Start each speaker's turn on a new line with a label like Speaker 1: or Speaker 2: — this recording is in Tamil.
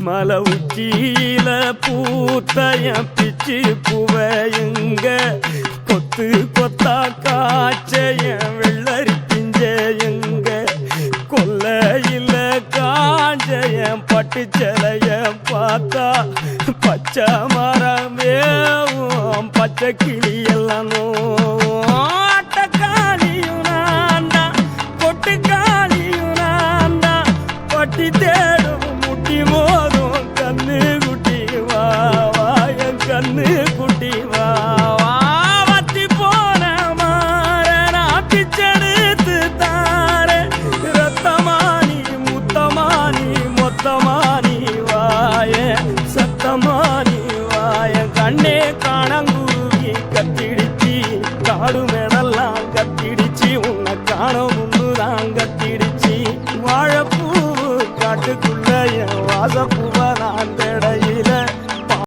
Speaker 1: மலை உச்சியில பூத்தைய பிச்சு புவையுங்க கொத்து கொத்தா காய்ச்சைய வெள்ளரி பிஞ்சையுங்க கொல்லையில காஞ்சைய பட்டு சிலைய பார்த்தா பச்சை மரம் வேவும் பச்சை கிளியெல்லாம் ஆட்டக்காளியும் நான்டா கொட்டுக்காளியும் நான்டா பட்டி தேடும் பிச்செடுத்து தார. ரத்தமானி முத்தமானி மொத்தமானி வாய. சத்தமானி வாய. கண்ணே காணங்குருவி கத்திடுச்சு. காடு மேடெல்லாம் கத்திடுச்சு. உன்னை காண முன்னுதான் கத்திடுச்சு. வாழைப்பூ காட்டுக்குள்ள என் வாசப்பூவ நான் தடையில